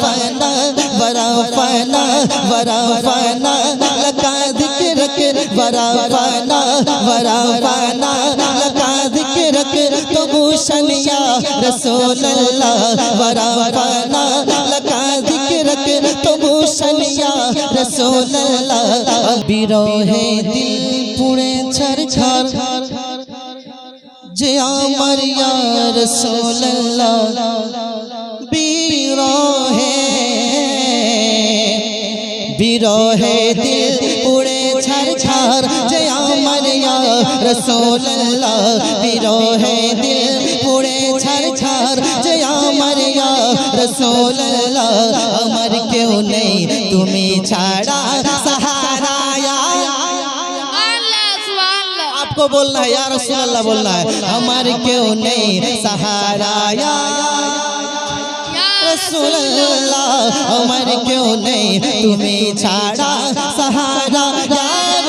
ورفعنا ورفعنا ورفعنا لك ذكرك ورفعنا ورفعنا لك ذكرك تبوشن يا رسول الله ورفعنا لك ذكرك تبوشن يا رسول الله বিরহে দিল পুড়ে ছাড় যে আমার ইয়া রাসূলুল্লাহ বিরহে বিরহে দিল উড়ে ছাড় যে আমার روہے دل اڑے چھر چھار جیا مریا رسول اللہ۔ بھی دل پورے چھر چھار جیا مریا رسول اللہ۔ امر کیوں نہیں تمہیں چھاڑا؟ سہارا آپ کو بولنا ہے، یا رسول اللہ بولنا ہے۔ ہمارے کیوں نہیں؟ سہارا یا রসুল্লাহ আমার কেউ নেই তুমি ছাড়া সাহারা।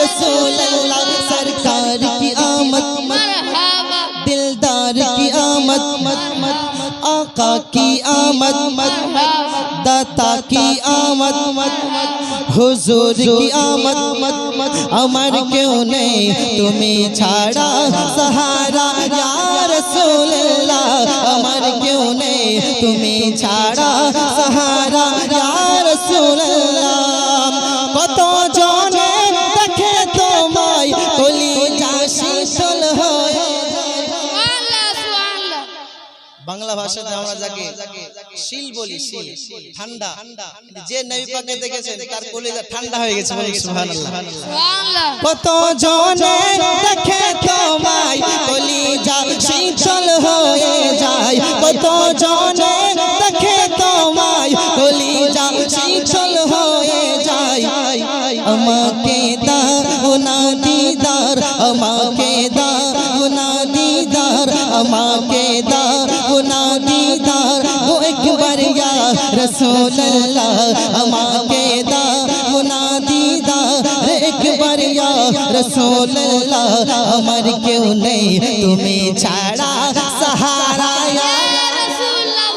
রসুল্লাহ সরকার কি আমত দিলদার কি আমত আকা কি আমত দাতা কি আমত হুজুর কি আমত আমার কেউ নেই তুমি ছাড়া সাহারা। রসুল্লাহ আমার কেউ নেই তুমি ছাড়া সাহারা যার সুলাম। কত জনে দেখে তোমায় কলি শীতল হয়ে বাংলা ভাষাতে আমরা যাকে শিল বলি শিল। ঠান্ডা। যে নবী পাকে দেখেছেন তার কলিজা ঠান্ডা হয়ে গেছে সুবহানাল্লাহ। কত জনে দেখে তোমায় দিদার আমাকে দাও না দিদার আমাকে দাও না দিদার ও একবার ইয়া রাসূলুল্লাহ আমাকে দাও না দিদার একবার ইয়া রাসূলুল্লাহ আমার কেউ নেই তুমি ছাড়া সাহারা ইয়া ইয়া রাসূলুল্লাহ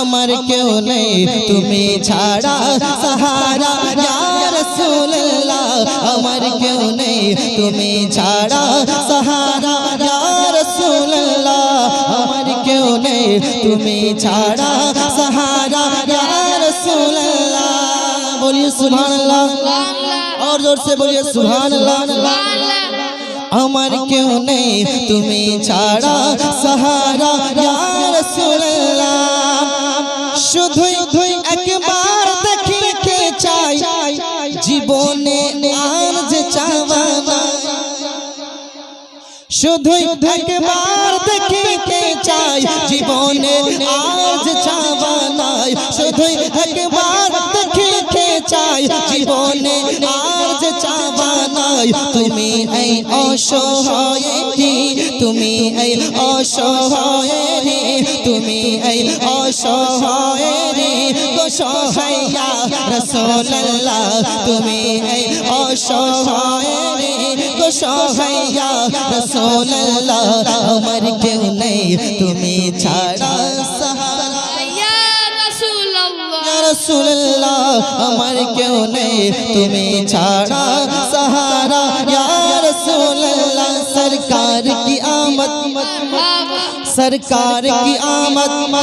আমার কেউ নেই তুমি ছাড়া সাহারা ইয়া রাসূলুল্লাহ আমার কেউ নেই তুমি ছাড়া সাহারা ইয়া রাসূলুল্লাহ আমার কেউ নেই তুমি ছাড়া সাহারা ইয়া রাসূলুল্লাহ बोलिए सुभान अल्लाह সুবহানাল্লাহ और जोर से बोलिए सुभान अल्लाह সুবহানাল্লাহ আমার কেউ নেই তুমি ছাড়া সাহারা শুধুই একবার দেখিতে চাই জীবনে আজ চাওয়া নাই। শুধুই একবার দেখিতে চাই জীবনে আজ চাওয়া নাই। তুমি এই অসহায়ী তুমি এই অসহায়ী তুমি এই অসহায়ী গো সহায়া রাসূলুল্লাহ। তুমি এই অসহায়ী خوشو یا رسول اللہ؟ عمر کیوں نہیں تمہیں چھاڑا رسول اللہ عمر کیوں نہیں تمہیں چھاڑا سہارا؟ یا رسول اللہ سرکار کی آمد۔ سرکار کی آمد۔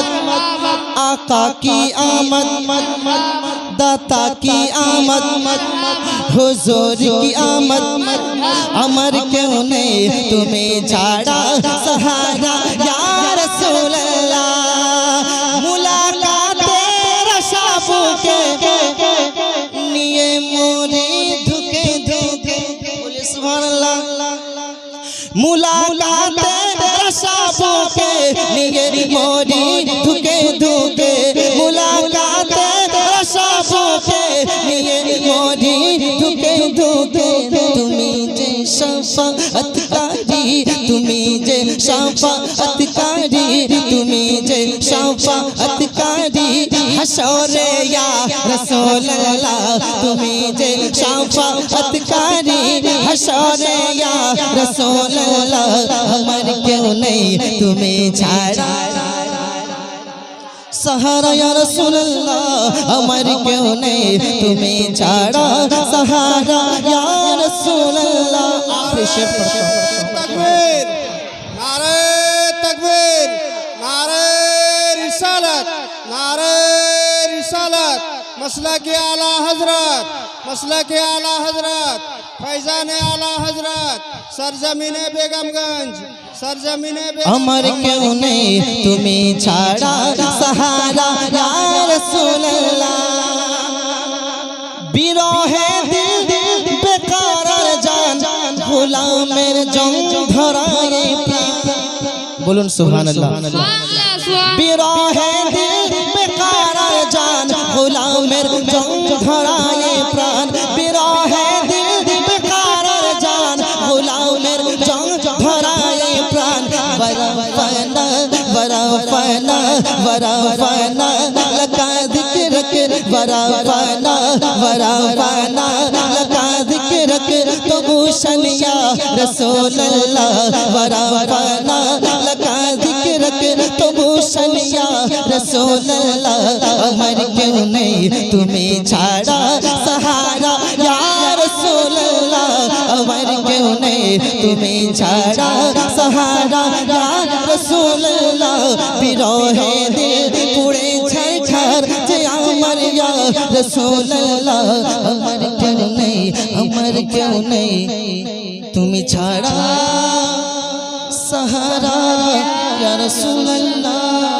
آقا کی آمد۔ দাতা কি আমদ। হুজুর কি আমদ আমার কেউ নেই, তুমি ছাড়া সহারা। ইয়ার সুল্লা মুলাকাতে রসাবুকে নিয়ে মোরে ধুকে ধুকে। বলে সুবহানাল্লাহ। মুলাকাতে রসাবুকে নিয়ে মোরে শাফাতকারী তুমি যে শাফাতকারী হাসরে ইয়া রাসূলুল্লাহ, তুমি যে শাফাতকারী হাসরে ইয়া রাসূলুল্লাহ, আমার কেউ নেই, তুমি ছাড়া তুমি ছাড়া সাহারা ইয়া রাসূলুল্লাহ আখরি শের পড়তে হবে। مسئلہ کے اعلیٰ حضرت مسئلہ کے اعلیٰ حضرت فیضان اعلیٰ حضرت سرزمین بیگم گنج سرزمین بیگم گنج عمر کیوں نے تمہیں چھاڑا سہارا یا رسول اللہ؟ بیرو ہے دل دل بیقارر جان غلام میرے جنگ پی بولن سبحان اللہ۔ بیرو ہے دل জং ধরায়ে প্রাণ বিরহে দিল বেকার আর জান। গোলামের জং ধরায়ে প্রাণ। বরা ফানা বরা ফানা বরা ফানা লকা যিকরক বরা ফানা বরা ফানা লকা যিকরক তো ভূষণিয়া রসূলুল্লাহ। বরা ফানা লকা যিকরক তো ভূষণিয়া রসূলুল্লাহ। আমার কেউ নেই তুমি ছাড়া সাহারা, ইয়া রাসূলুল্লাহ, আমার কেউ নেই। তুমি ছাড়া সাহারা, ইয়া রাসূলুল্লাহ, বিরহে দিল পুড়ে ছারখার যে আমার, ইয়া রাসূলুল্লাহ, আমার কেউ নেই, আমার কেউ নেই। তুমি ছাড়া সাহারা, ইয়া রাসূলুল্লাহ।